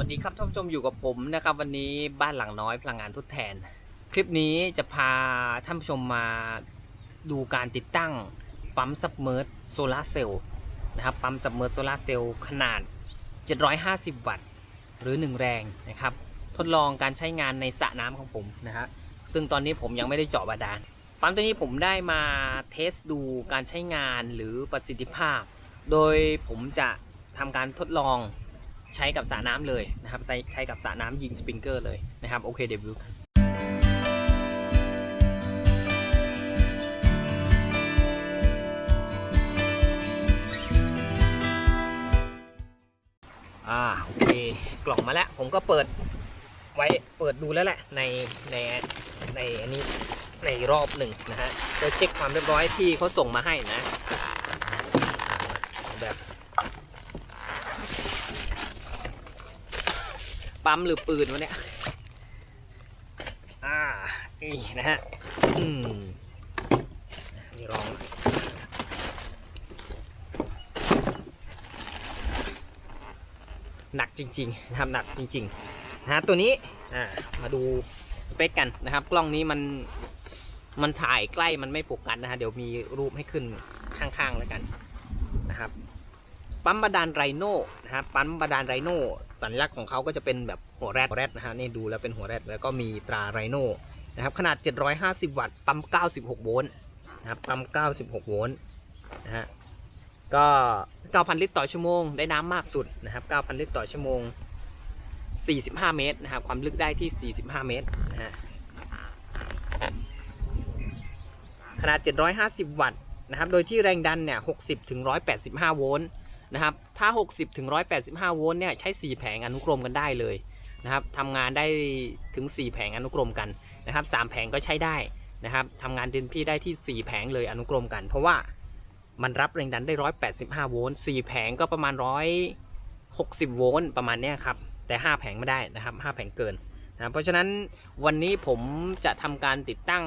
วัสดีครับท่านผู้ชมอยู่กับผมนะครับ วันนี้บ้านหลังน้อยพลังงานทดแทน คลิปนี้จะพาท่านผู้ชมมาดูการติดตั้งปั๊มซับเมอร์โซลาเซลล์นะครับปั๊มซับเมอร์โซลาเซลล์ขนาด 750 วัตต์ หรือ 1 แรงนะครับ ทดลองการใช้งานในสระน้ำของผมนะฮะซึ่งตอนนี้ผมยังไม่ได้เจาะบาดาลปั๊มตัวนี้ผมได้มาเทสดูการใช้งานหรือประสิทธิภาพ โดยผมจะทำการทดลอง ใช้กับสระน้ำเลยนะครับใช้ใช้กับสระน้ำยิงสปริงเกอร์เลยนะครับโอเคเดี๋ยวดูกันอ่าโอเคกล่องมาแล้ว ผมก็เปิดไว้เปิดดูแล้วแหละในในในอันนี้ในรอบหนึ่งนะฮะก็เช็คความเรียบร้อยที่เขาส่งมาให้นะ แบบ ปั๊มหรือปืนวะเนี่ย อ่า นี่นะฮะ อืมนี่ลองหนักจริงๆนะครับหนักจริงๆนะฮะตัวนี้ อ่า มาดูสเปคกันนะครับ กล้องนี้มัน มันถ่ายใกล้มันไม่โฟกัสนะฮะ เดี๋ยวมีรูปให้ขึ้นข้างๆแล้วกันนะครับ ปั๊มบาดาลไรโน่นะครับปั๊มบาดาลไรโน่สัญลักษณ์ของเขาก็จะเป็นแบบหัวแรดหัวแรดนะฮะนี่ดูแล้วเป็นหัวแรดแล้วก็มีตราไรโน่นะครับขนาด 750 วัตต์ปั๊ม 96 โวลต์นะครับปั๊ม 96 โวลต์นะฮะก็ 9,000 ลิตรต่อชั่วโมง ได้น้ำมากสุดนะครับ 9,000 ลิตรต่อชั่วโมง 45 เมตรนะครับความลึกได้ที่ 45 เมตรนะฮะขนาด 750 วัตต์นะครับ โดยที่แรงดันเนี่ย 60 ถึง 185 โวลต์ นะครับ ถ้า 60ถึง185 โวลต์เนี่ยใช้ 4 แผงอนุกรมกันได้เลยนะครับทำงานได้ถึง 4 แผงอนุกรมกันนะครับ3แผงก็ใช้ได้นะครับทำงานเต็มที่ได้ที่ 4 แผงเลยอนุกรมกัน เพราะว่ามันรับแรงดันได้ 185 โวลต์ 4 แผงก็ประมาณ 160 โวลต์ประมาณเนี้ยครับ แต่ 5 แผงไม่ได้นะครับ 5 แผงเกินนะเพราะฉะนั้นวันนี้ผมจะทำการติดตั้ง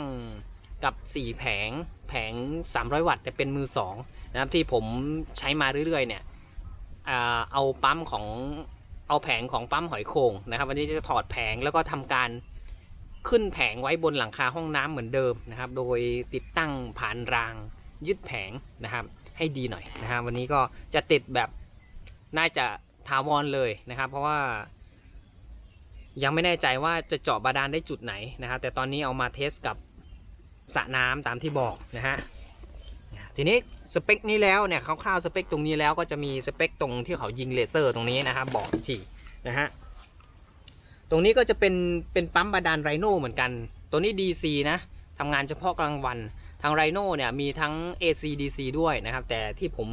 กับ 4 แผง แผง 300 วัตต์แต่เป็นมือ 2 นะครับที่ผมใช้มาเรื่อยๆ เนี่ยเอาปั๊มของเอาแผงของปั๊มหอยโข่งนะครับ วันนี้จะถอดแผงแล้วก็ทำการขึ้นแผงไว้บนหลังคาห้องน้ำเหมือนเดิมนะครับ โดยติดตั้งผ่านรางยึดแผงนะครับ ให้ดีหน่อยนะครับวันนี้ก็จะติดแบบน่าจะทาวรเลยนะครับ เพราะว่า ยังไม่แน่ใจว่าจะเจาะบาดาลได้จุดไหนนะครับ แต่ตอนนี้เอามาเทสกับสระน้ำตามที่บอกนะฮะ ทีนี้สเปคนี้แล้วเนี่ยคร่าวๆสเปคตรงนี้แล้วก็จะมีสเปคตรงที่เขายิงเลเซอร์ตรงนี้นะครับบอกทีนะฮะตรงนี้ก็จะเป็นเป็นปั๊มบาดาลไรโน่เหมือนกัน ตัวนี้ DC นะทำงานเฉพาะกลางวันทางไรโน่เนี่ยมีทั้ง AC DC ด้วยนะครับ แต่ที่ผม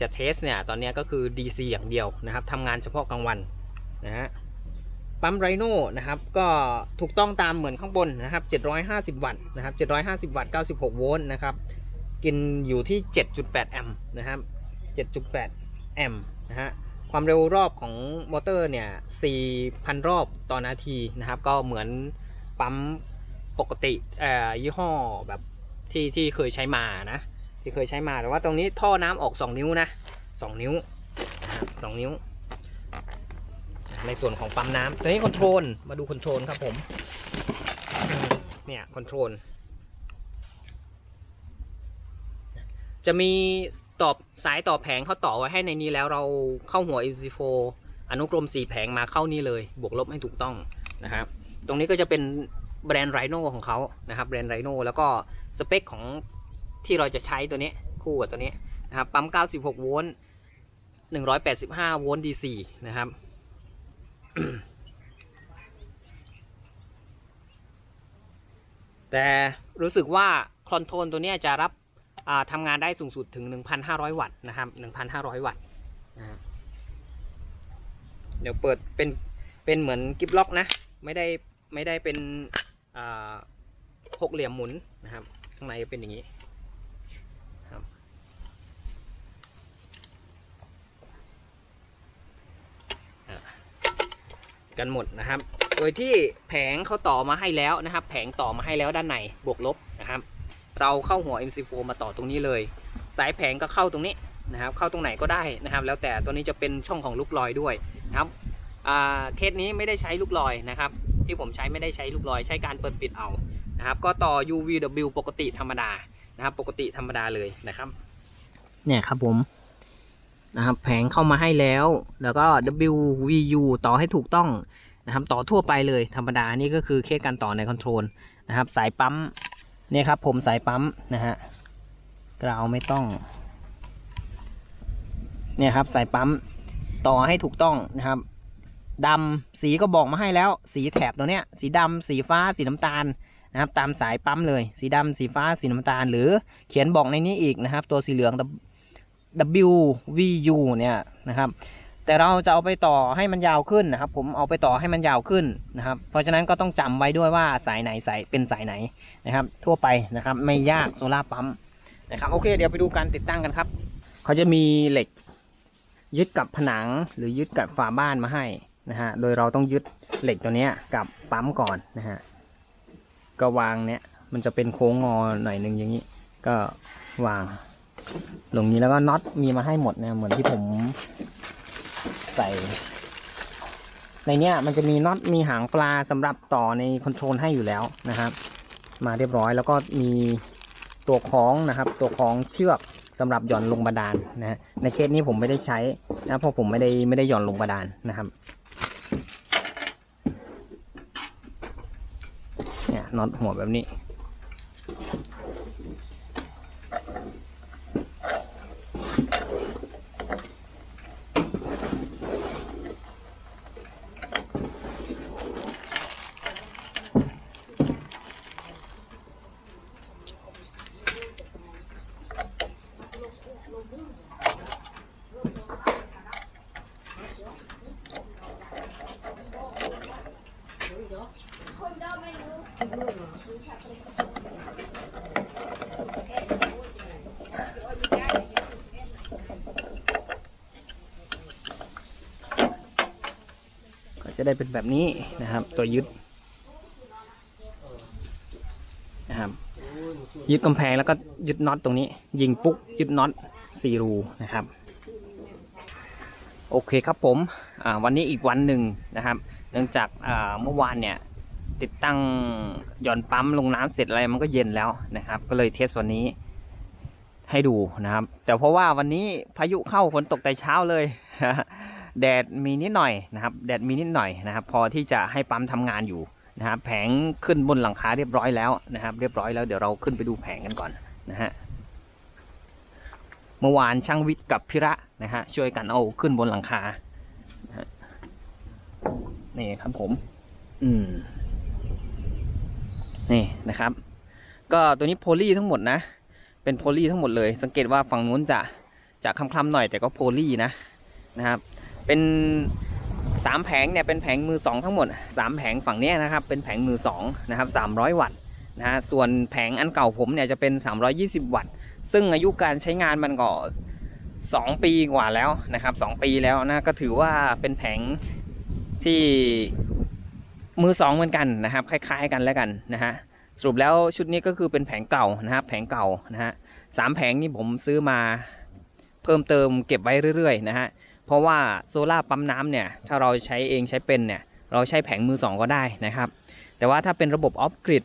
จะเทสเนี่ยตอนนี้ก็คือ DC อย่างเดียวนะครับทำงานเฉพาะกลางวันนะฮะปั๊มไรโน่นะครับก็ถูกต้องตามเหมือนข้างบนนะครับ750 วัตต์นะครับ750 วัตต์ 96 โวลต์นะครับ กินอยู่ที่ 7.8 แอมป์นะครับ 7.8 แอมป์นะฮะ ความเร็วรอบของมอเตอร์เนี่ย 4,000 รอบต่อนาทีนะครับ ก็เหมือนปั๊มปกติอ่อยี่ห้อแบบที่ที่เคยใช้มานะ ที่เคยใช้มา แต่ว่าตรงนี้ท่อน้ำออก 2 นิ้วนะ 2 นิ้ว2นิ้ว ในส่วนของปั๊มน้ำตัวนี้คอนโทรล มาดูคอนโทรลครับผม เนี่ยคอนโทรล จะมีต่อสายต่อแผงเขาต่อไว้ให้ในนี้แล้วเราเข้าหัว MC4 อนุกรม4แผงมาเข้านี่เลย บวกลบให้ถูกต้องนะครับ ตรงนี้ก็จะเป็นแบรนด์ไรโนของเขานะครับแบรนด์ไรโนแล้วก็สเปคของที่เราจะใช้ตัวนี้คู่กับตัวนี้นะครับปั๊ม 96 โวลต์ 185 โวลต์ DC นะครับแต่รู้สึกว่าคอนโทรลตัวนี้จะรับ ทำงานได้สูงสุดถึง 1,500 วัตต์นะครับ 1,500 วัตต์นะครับเดี๋ยวเปิดเป็นเป็นเหมือนกิฟล็อกนะ ไม่ได้ไม่ได้เป็นหกเหลี่ยมหมุนนะครับ ข้างในเป็นอย่างนี้ครับกันหมดนะครับ โดยที่แผงเขาต่อมาให้แล้วนะครับ แผงต่อมาให้แล้วด้านในบวกลบนะครับ เราเข้าหัว MC4 มาต่อตรงนี้เลย สายแผงก็เข้าตรงนี้นะครับ เข้าตรงไหนก็ได้นะครับ แล้วแต่ตัวนี้จะเป็นช่องของลูกลอยด้วยนะครับเคสนี้ไม่ได้ใช้ลูกลอยนะครับ ที่ผมใช้ไม่ได้ใช้ลูกลอย ใช้การเปิดปิดเอานะครับ ก็ต่อ UVW ปกติธรรมดานะครับ ปกติธรรมดาเลยนะครับ เนี่ยครับผมนะครับแผงเข้ามาให้แล้ว แล้วก็ WVU ต่อให้ถูกต้องนะครับ ต่อทั่วไปเลยธรรมดานี่ก็คือเคสการต่อในคอนโทรลนะครับ สายปั๊ม เนี่ยครับผมสายปั๊มนะฮะกราวไม่ต้อง เนี่ยครับสายปั๊มต่อให้ถูกต้องนะครับดำสีก็บอกมาให้แล้ว สีแถบตัวเนี้ย สีดำสีฟ้าสีน้ำตาลนะครับ ตามสายปั๊มเลย สีดำสีฟ้าสีน้ำตาล หรือเขียนบอกในนี้อีกนะครับ ตัวสีเหลือง WVU เนี่ยนะครับ แต่เราจะเอาไปต่อให้มันยาวขึ้นนะครับ ผมเอาไปต่อให้มันยาวขึ้นนะครับ เพราะฉะนั้นก็ต้องจำไว้ด้วยว่าสายไหนสายเป็นสายไหน นะครับ ทั่วไปนะครับ ไม่ยากโซล่าปั๊มนะครับโอเค เดี๋ยวไปดูการติดตั้งกันครับ เขาจะมีเหล็ก ยึดกับผนังหรือยึดกับฝาบ้านมาให้นะฮะโดยเราต้องยึดเหล็กตัวนี้กับปั๊มก่อนนะฮะก็วางเนี้ยมันจะเป็นโค้งงอหน่อยหนึ่งอย่างนี้ ก็วางลงนี้แล้วก็น็อตมีมาให้หมดนะเหมือนที่ผมใส่ ในเนี้ยมันจะมีน็อตมีหางปลาสำหรับต่อในคอนโทรลให้อยู่แล้วนะครับ มาเรียบร้อย แล้วก็มีตัวคล้องนะครับ ตัวคล้องเชือกสำหรับหย่อนลงบาดาลนะฮะในเคสนี้ผมไม่ได้ใช้นะเพราะผมไม่ได้ไม่ได้หย่อนลงบาดาลนะครับเนี่ยน็อตหัวแบบนี้ จะได้เป็นแบบนี้นะครับ ตัวยึดนะครับยึดกำแพงแล้วก็ยึดน็อตตรงนี้ ยิงปุ๊กยึดน็อตสี่รูนะครับโอเคครับผมวันนี้อีกวันหนึ่งนะครับ เนื่องจากเมื่อวานเนี่ยติดตั้งหย่อนปั๊มลงน้ำเสร็จอะไรมันก็เย็นแล้วนะครับ ก็เลยเทสวันนี้ให้ดูนะครับ แต่เพราะว่าวันนี้พายุเข้าฝนตกแต่เช้าเลย แดดมีนิดหน่อยนะครับ แดดมีนิดหน่อยนะครับ พอที่จะให้ปั๊มทำงานอยู่นะครับแผงขึ้นบนหลังคาเรียบร้อยแล้วนะครับ เรียบร้อยแล้วเดี๋ยวเราขึ้นไปดูแผงกันก่อนนะฮะเมื่อวานช่างวิทย์กับพิระนะฮะช่วยกันเอาขึ้นบนหลังคานะนี่ครับผม อืม นี่นะครับ ก็ตัวนี้โพลีทั้งหมดนะ เป็นโพลีทั้งหมดเลย สังเกตว่าฝั่งนู้นจะจะคล้ำๆหน่อยแต่ก็โพลีนะนะครับ เป็นสามแผงเนี่ยเป็นแผงมือสองทั้งหมดสามแผงฝั่งนี้นะครับเป็นแผงมือสองนะครับสามร้อยวัตต์นะฮะส่วนแผงอันเก่าผมเนี่ยจะเป็น 320 วัตต์ ซึ่งอายุการใช้งานมันก็สองปีกว่าแล้วนะครับสองปีแล้วนะก็ถือว่าเป็นแผงที่มือสองเหมือนกันนะครับ คล้าย ๆ กันแล้วกันนะฮะสรุปแล้วชุดนี้ก็คือเป็นแผงเก่านะครับแผงเก่านะฮะสามแผงนี้ผมซื้อมาเพิ่มเติมเก็บไว้เรื่อยๆนะฮะ เพราะว่าโซล่าปั๊มน้ำเนี่ยถ้าเราใช้เองใช้เป็นเนี่ยเราใช้แผงมือสองก็ได้นะครับ แต่ว่าถ้าเป็นระบบออฟกริด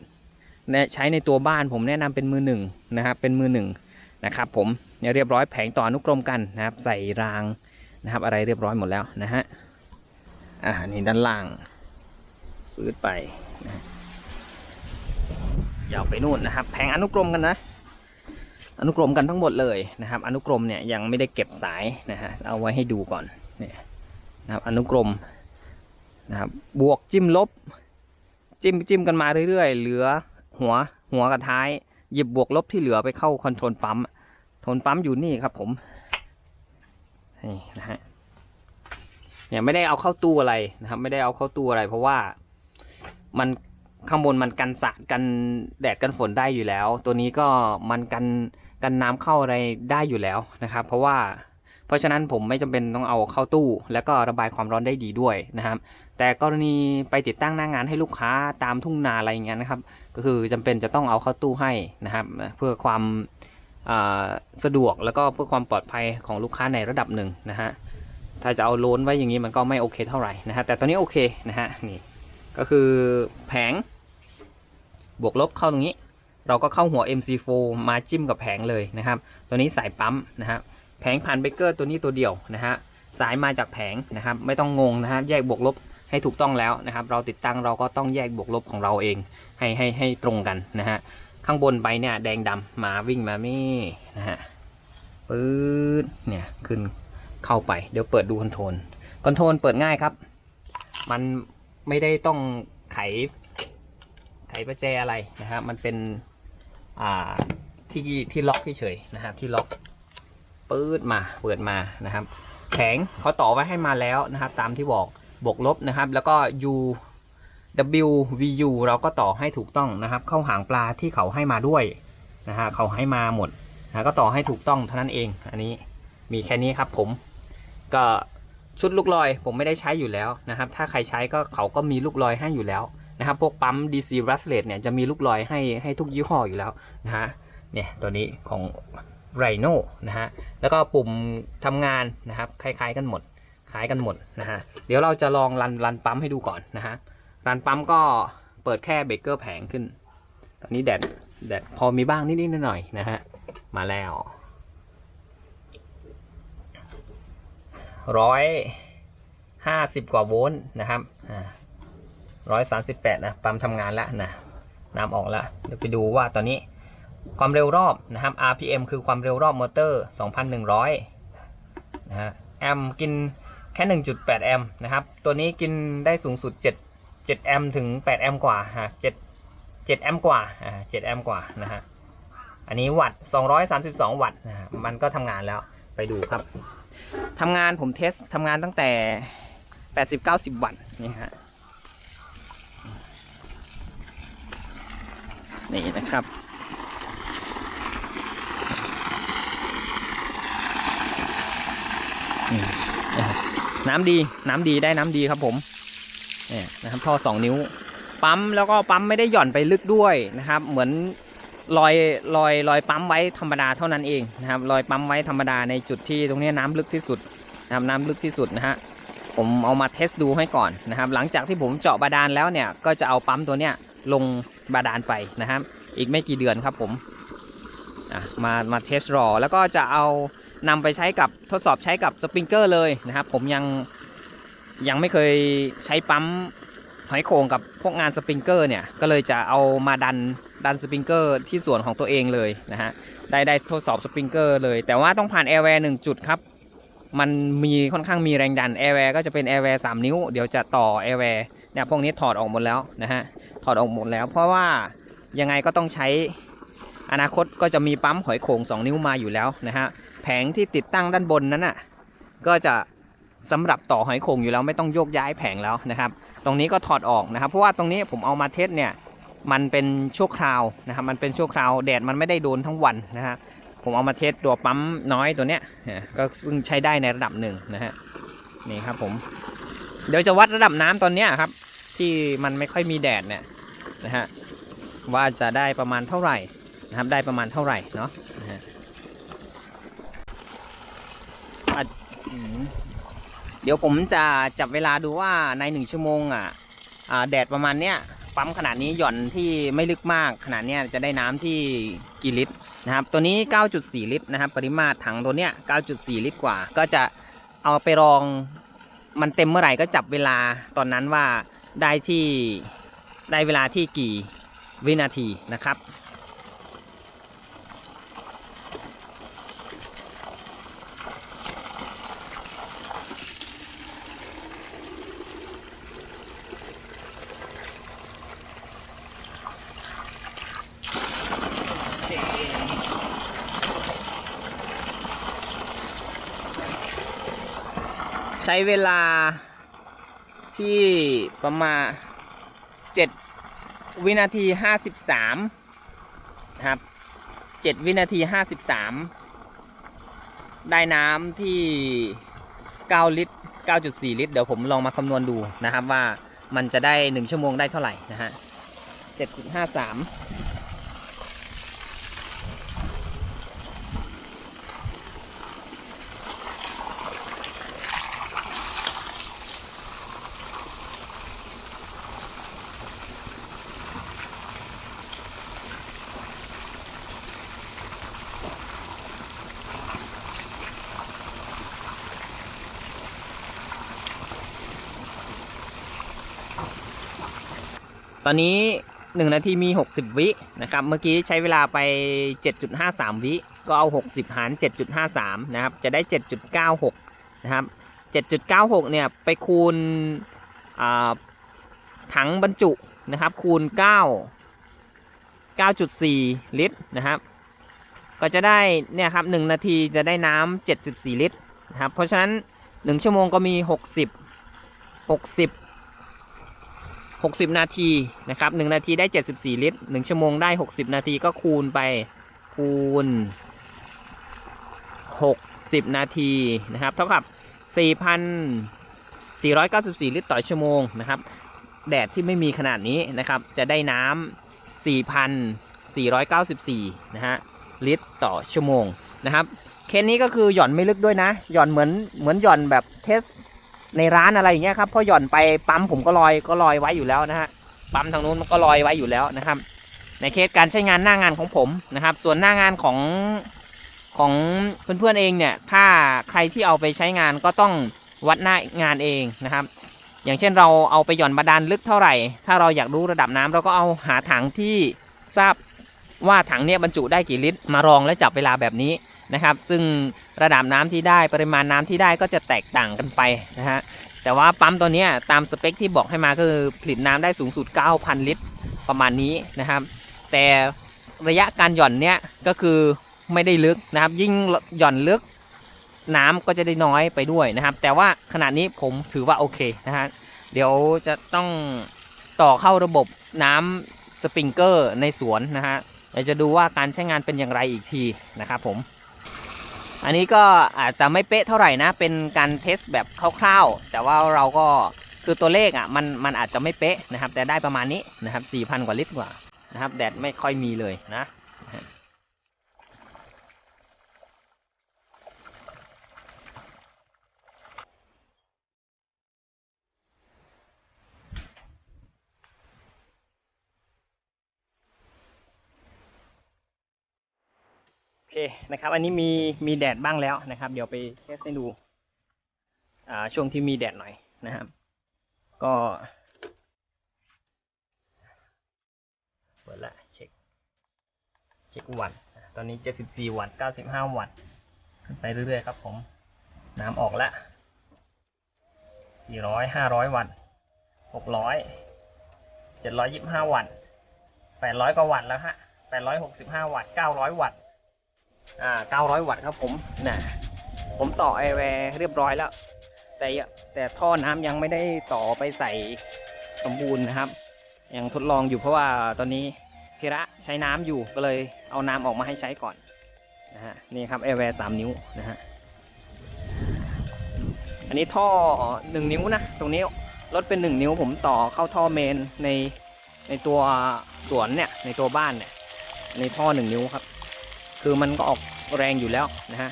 ใช้ในตัวบ้านผมแนะนำเป็นมือหนึ่งนะครับเป็นมือหนึ่งนะครับผมเนี่ยเรียบร้อยแผงต่ออนุกรมกันนะครับ ใส่รางนะครับ อะไรเรียบร้อยหมดแล้วนะฮะอ่านี่ด้านล่างปืดไปนะยาวไปนู่นนะครับ แผงอนุกรมกันนะ อนุกรมกันทั้งหมดเลยนะครับ อนุกรมเนี่ยยังไม่ได้เก็บสายนะฮะเอาไว้ให้ดูก่อนเนี่ยนะครับอนุกรมนะครับบวกจิ้มลบ จิ้มจิ้มกันมาเรื่อยๆ เหลือหัวหัวกับท้าย หยิบบวกลบที่เหลือไปเข้าคอนโทรลปั๊มโทนปั๊มอยู่นี่ครับผมนี่นะฮะเนี่ยไม่ได้เอาเข้าตู้อะไรนะครับ ไม่ได้เอาเข้าตู้อะไร เพราะว่ามัน ข้างบนมันกันสาดกันแดดกันฝนได้อยู่แล้ว ตัวนี้ก็มันกันกันน้ำเข้าอะไรได้อยู่แล้วนะครับ เพราะว่าเพราะฉะนั้นผมไม่จำเป็นต้องเอาเข้าตู้ แล้วก็ระบายความร้อนได้ดีด้วยนะครับ แต่กรณีไปติดตั้งหน้างานให้ลูกค้าตามทุ่งนาอะไรอย่างเงี้ยนะครับ ก็คือจำเป็นจะต้องเอาเข้าตู้ให้นะครับ เพื่อความสะดวกแล้วก็เพื่อความปลอดภัยของลูกค้าในระดับหนึ่งนะฮะถ้าจะเอาโล้นไว้อย่างนี้มันก็ไม่โอเคเท่าไหร่นะฮะแต่ตอนนี้โอเคนะฮะนี่ ก็คือแผง บวกลบเข้าตรงนี้ เราก็เข้าหัว MC4 มาจิ้มกับแผงเลยนะครับ ตัวนี้สายปั๊มนะครับแผงผ่านเบเกอร์ตัวนี้ตัวเดียวนะฮะสายมาจากแผงนะครับ ไม่ต้องงงนะครับแยกบวกลบให้ถูกต้องแล้วนะครับ เราติดตั้งเราก็ต้องแยกบวกลบของเราเองให้ให้ให้ตรงกันนะฮะข้างบนไปเนี่ยแดงดำหมาวิ่งมาไม่นะฮะปื๊ดเนี่ยขึ้นเข้าไปเดี๋ยวเปิดดูคอนโทรลคอนโทรลเปิดง่ายครับ มัน ไม่ได้ต้องไขไขประแจอะไรนะครับมันเป็นอ่าที่ที่ล็อกเฉยๆนะครับที่ล็อกปื๊ดมาเปิดมานะครับ แข็งเขาต่อไว้ให้มาแล้วนะครับ ตามที่บอกบวกลบนะครับ แล้วก็ U W V U เราก็ต่อให้ถูกต้องนะครับ เข้าหางปลาที่เขาให้มาด้วยนะฮะเขาให้มาหมดนะก็ต่อให้ถูกต้องเท่านั้นเอง อันนี้มีแค่นี้ครับผมก็ ชุดลูกลอยผมไม่ได้ใช้อยู่แล้วนะครับ ถ้าใครใช้ก็เขาก็มีลูกลอยให้อยู่แล้วนะครับ พวกปั๊ม DC r u s l e t เนี่ยจะมีลูกลอยให้ให้ทุกยี่ห้ออยู่แล้วนะฮะ เนี่ยตัวนี้ของ Rhino นะฮะ แล้วก็ปุ่มทำงานนะครับ คล้ายๆกันหมด คล้ายกันหมดนะฮะ เดี๋ยวเราจะลองรันรันปั๊มให้ดูก่อนนะฮะ รันปั๊มก็เปิดแค่เบรกเกอร์แผงขึ้น ตอนนี้แดดแดดพอมีบ้างนิดๆหน่อยๆนะฮะ มาแล้ว ร้อยห้าสิบกว่าโวลต์นะครับร้อยสามสิบแปดนะปั๊มทำงานแล้วนะน้ำออกแล้วเดี๋ยวไปดูว่าตอนนี้ความเร็วรอบนะครับ RPM คือความเร็วรอบมอเตอร์ 2,100นะฮะแอมกินแค่ 1.8 แอมป์นะครับ ตัวนี้กินได้สูงสุด 7 7 แอมป์ถึง 8 แอมป์กว่าฮะ7 7 แอมป์กว่าอ่า7แอมป์กว่านะฮะ อันนี้วัตต์232 วัตต์นะฮะ มันก็ทำงานแล้ว ไปดูครับ ทำงานผมเทสทำงานตั้งแต่ 80-90 วัตต์นี่ฮะนี่นะนี่นะครับ น้ำดีน้ำดีได้น้ำดีครับผมเนี่ยนะครับท่อสองนิ้ว ปั๊มแล้วก็ปั๊มไม่ได้หย่อนไปลึกด้วยนะครับ เหมือน ลอยลอยลอยปั๊มไว้ธรรมดาเท่านั้นเองนะครับลอยปั๊มไว้ธรรมดาในจุดที่ตรงนี้น้ำลึกที่สุดนะครับน้ำลึกที่สุดนะฮะผมเอามาเทสดูให้ก่อนนะครับ หลังจากที่ผมเจาะบาดาลแล้วเนี่ยก็จะเอาปั๊มตัวเนี้ยลงบาดาลไปนะครับ อีกไม่กี่เดือนครับผมมามาเทสรอ แล้วก็จะเอานำไปใช้กับทดสอบใช้กับสปริงเกอร์เลยนะครับ ผมยังยังไม่เคยใช้ปั๊มหอยโข่งกับพวกงานสปริงเกอร์เนี่ยก็เลยจะเอามาดัน ดันสปริงเกอร์ที่ส่วนของตัวเองเลยนะฮะได้ได้ทดสอบสปริงเกอร์เลย แต่ว่าต้องผ่านแอร์แวร์หนึ่งจุดครับ มันมีค่อนข้างมีแรงดันแอร์แวร์ก็จะเป็นแอร์แวร์สามนิ้ว เดี๋ยวจะต่อแอร์แวร์เนี่ยพวกนี้ถอดออกหมดแล้วนะฮะถอดออกหมดแล้ว เพราะว่ายังไงก็ต้องใช้อนาคตก็จะมีปั๊มหอยโข่ง2 นิ้วมาอยู่แล้วนะฮะแผงที่ติดตั้งด้านบนนั้นน่ะก็จะสำหรับต่อหอยโข่งอยู่แล้วไม่ต้องโยกย้ายแผงแล้วนะครับ ตรงนี้ก็ถอดออกนะครับ เพราะว่าตรงนี้ผมเอามาเทสเนี่ย มันเป็นชั่วคราวนะครับ มันเป็นชั่วคราวแดดมันไม่ได้โดนทั้งวันนะฮะผมเอามาเทสตัวปั๊มน้อยตัวเนี้ยเนี่ยก็ซึ่งใช้ได้ในระดับหนึ่งนะฮะนี่ครับผม เดี๋ยวจะวัดระดับน้ำตอนเนี้ยครับ ที่มันไม่ค่อยมีแดดเนี่ยนะฮะว่าจะได้ประมาณเท่าไหร่นะครับได้ประมาณเท่าไหร่เนาะนะฮะเดี๋ยวผมจะจับเวลาดูว่าในหนึ่งชั่วโมงอะอ่าแดดประมาณเนี้ย ปั๊มขนาดนี้หย่อนที่ไม่ลึกมากขนาดนี้จะได้น้ำที่กี่ลิตรนะครับ ตัวนี้ 9.4 ลิตรนะครับ ปริมาตรถังตัวเนี้ย 9.4 ลิตรกว่า ก็จะเอาไปรองมันเต็มเมื่อไหร่ก็จับเวลาตอนนั้นว่าได้ที่ได้เวลาที่กี่วินาทีนะครับ ช้เวลาที่ประมาณ 7 วินาที 53 ครับ 7 วินาที 53 ได้น้ำที่ 9 ลิตร 9.4 ลิตร เดี๋ยวผมลองมาคำนวณดูนะครับว่ามันจะได้ 1 ชั่วโมงได้เท่าไหร่นะฮะ 7.53 ตอนนี้ 1 นาทีมี 60 วินะครับ เมื่อกี้ใช้เวลาไป 7.53 วิ ก็เอา 60 หาร 7.53 นะครับ จะได้ 7.96 นะครับ 7.96 เนี่ย ไปคูณอ่าถังบรรจุนะครับ คูณ 9 9.4 ลิตรนะครับ ก็จะได้เนี่ยครับ 1 นาทีจะได้น้ำ74 ลิตรนะครับ เพราะฉะนั้น 1 ชั่วโมงก็มี 60 60 60 นาทีนะครับ1นาทีได้ 74 ลิตร 1 ชั่วโมงได้ 60 นาทีก็คูณไปคูณ 60 นาทีนะครับ เท่ากับ 4,494 ลิตรต่อชั่วโมงนะครับ แดดที่ไม่มีขนาดนี้นะครับ จะได้น้ำ4,494 นะฮะ ลิตรต่อชั่วโมงนะครับ เคสนี้ก็คือหย่อนไม่ลึกด้วยนะ หย่อนเหมือนเหมือนหย่อนแบบเทส ในร้านอะไรอย่างเงี้ยครับพอหย่อนไปปั๊มผมก็ลอยก็ลอยไว้อยู่แล้วนะฮะปั๊มทางนู้นมันก็ลอยไว้อยู่แล้วนะครับ ในเคสการใช้งานหน้างานของผมนะครับ ส่วนหน้างานของของเพื่อนๆเองเนี่ย ถ้าใครที่เอาไปใช้งานก็ต้องวัดหน้างานเองนะครับ อย่างเช่นเราเอาไปหย่อนบาดาลลึกเท่าไหร่ ถ้าเราอยากรู้ระดับน้ำเราก็เอาหาถังที่ทราบว่าถังเนี้ยบรรจุได้กี่ลิตรมารองและจับเวลาแบบนี้ นะครับ ซึ่งระดับน้ำที่ได้ปริมาณน้ำที่ได้ก็จะแตกต่างกันไปนะฮะแต่ว่าปั๊มตัวนี้ตามสเปคที่บอกให้มาก็คือผลิตน้ำได้สูงสุด 9,000 ลิตรประมาณนี้นะครับ แต่ระยะการหย่อนเนี้ยก็คือไม่ได้ลึกนะครับ ยิ่งหย่อนลึกน้ำก็จะได้น้อยไปด้วยนะครับ แต่ว่าขณะนี้ผมถือว่าโอเคนะฮะเดี๋ยวจะต้องต่อเข้าระบบน้ำสปริงเกอร์ในสวนนะฮะเดี๋ยวจะดูว่าการใช้งานเป็นอย่างไรอีกทีนะครับผม อันนี้ก็อาจจะไม่เป๊ะเท่าไหร่นะ เป็นการเทสแบบคร่าวๆ แต่ว่าเราก็คือตัวเลขอะมันมันอาจจะไม่เป๊ะนะครับ แต่ได้ประมาณนี้นะครับ4,000 กว่าลิตรกว่านะครับแดดไม่ค่อยมีเลยนะนะฮะโอเคนะครับอันนี้มีมีแดดบ้างแล้วนะครับ เดี๋ยวไปเทสให้ดูอ่าช่วงที่มีแดดหน่อยนะครับ ก็เปิดละเช็คเช็ควัตต์อะตอนนี้ 74 วัตต์95 วัตต์ขึ้นไปเรื่อยๆครับผมน้ำออกละ400 500 วัตต์600 725 วัตต์800กว่าวัตต์แล้วฮะ865 วัตต์900 วัตต์ อ่า 900 วัตต์ครับผมน่ะผมต่อไอแวร์เรียบร้อยแล้ว แต่ยแต่ท่อน้ำยังไม่ได้ต่อไปใส่สมบูรณ์นะครับ ยังทดลองอยู่เพราะว่าตอนนี้พิระใช้น้ำอยู่ก็เลยเอาน้ำออกมาให้ใช้ก่อนนะฮะนี่ครับแอร์แวร์สามนิ้วนะฮะอันนี้ท่อหนึ่งนิ้วนะตรงนี้ลดเป็นหนึ่งนิ้วผมต่อเข้าท่อเมนในในตัวสวนเนี่ย ในตัวบ้านเนี่ยในท่อหนึ่งนิ้วครับ คือมันก็ออกแรงอยู่แล้วนะฮะ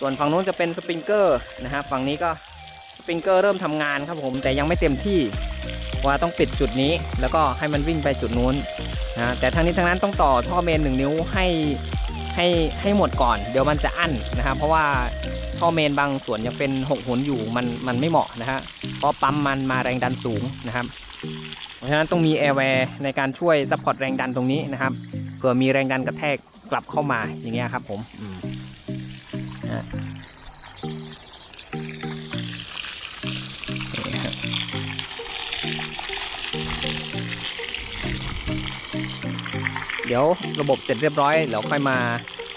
ส่วนฝั่งนู้นจะเป็นสปริงเกอร์นะฮะฝั่งนี้ก็สปริงเกอร์เริ่มทำงานครับผมแต่ยังไม่เต็มที่ว่าต้องปิดจุดนี้ แล้วก็ให้มันวิ่งไปจุดนู้นนะแต่ทั้งนี้ทั้งนั้นต้องต่อท่อเมนหนึ่งนิ้วให้ให้ให้หมดก่อน เดี๋ยวมันจะอั้นนะครับเพราะว่าท่อเมนบางส่วนยังเป็นหกหุนอยู่มันมันไม่เหมาะนะฮะเพราะปั๊มมันมาแรงดันสูงนะครับเพราะฉะนั้นต้องมีแอร์แวร์ในการช่วยซัพพอร์ตแรงดันตรงนี้นะครับเผื่อมีแรงดันกระแทก กลับเข้ามาอย่างเงี้ยครับ ผมอืมเดี๋ยวระบบเสร็จเรียบร้อยเดี๋ยวค่อยมา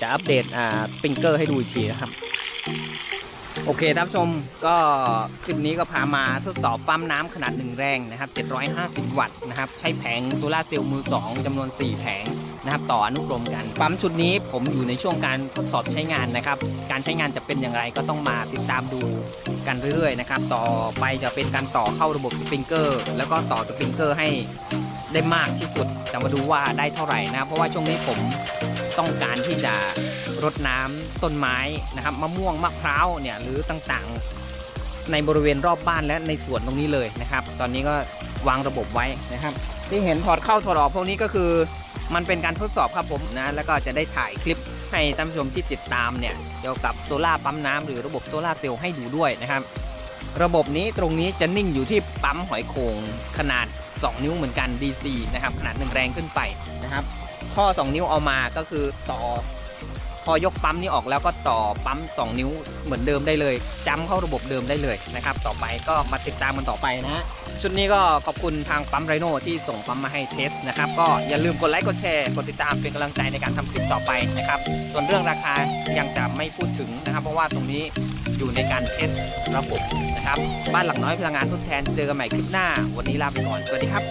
จะอัปเดตอ่าสปริงเกอร์ให้ดูอีกทีนะครับ โอเคท่านผู้ชมก็คลิปนี้ก็พามาทดสอบปั๊มน้ำขนาดหนึ่งแรงนะครับ 750 วัตต์นะครับ ใช้แผงโซลาร์เซลล์มือ 2จำนวน 4 แผง นะครับต่ออนุกรมกัน ปั๊มชุดนี้ผมอยู่ในช่วงการทดสอบใช้งานนะครับ การใช้งานจะเป็นอย่างไรก็ต้องมาติดตามดูกันเรื่อยๆนะครับ ต่อไปจะเป็นการต่อเข้าระบบสปริงเกอร์ แล้วก็ต่อสปริงเกอร์ให้ได้มากที่สุดจะมาดูว่าได้เท่าไหร่นะเพราะว่าช่วงนี้ผมต้องการที่จะรดน้ำต้นไม้นะครับมะม่วงมะพร้าวเนี่ยหรือต่างๆ ในบริเวณรอบบ้านและในสวนตรงนี้เลยนะครับ ตอนนี้ก็วางระบบไว้นะครับ ที่เห็นถอดเข้าถอดออกพวกนี้ก็คือ มันเป็นการทดสอบครับผมนะ แล้วก็จะได้ถ่ายคลิปให้ท่านผู้ชมที่ติดตามเนี่ยเกี่ยวกับโซล่าปั๊มน้ำหรือระบบโซล่าเซลล์ให้ดูด้วยนะครับ ระบบนี้ตรงนี้จะนิ่งอยู่ที่ปั๊มหอยโขงขนาด 2 นิ้วเหมือนกัน DC นะครับขนาดหนึ่งแรงขึ้นไปนะครับข้อ 2 นิ้วเอามาก็คือต่อ พอยกปั๊มนี้ออกแล้วก็ต่อปั๊ม 2 นิ้วเหมือนเดิมได้เลยจำเข้าระบบเดิมได้เลยนะครับ ต่อไปก็มาติดตามกันต่อไปนะ ชุดนี้ก็ขอบคุณทางปั๊มไรโนที่ส่งปั๊มมาให้เทสนะครับ ก็อย่าลืมกดไลค์กดแชร์กดติดตามเป็นกำลังใจในการทำคลิปต่อไปนะครับ ส่วนเรื่องราคายังจะไม่พูดถึงนะครับ เพราะว่าตรงนี้อยู่ในการเทสระบบนะครับ บ้านหลังน้อยพลังงานทดแทนเจอกันใหม่คลิปหน้า วันนี้ลาไปก่อนสวัสดีครับ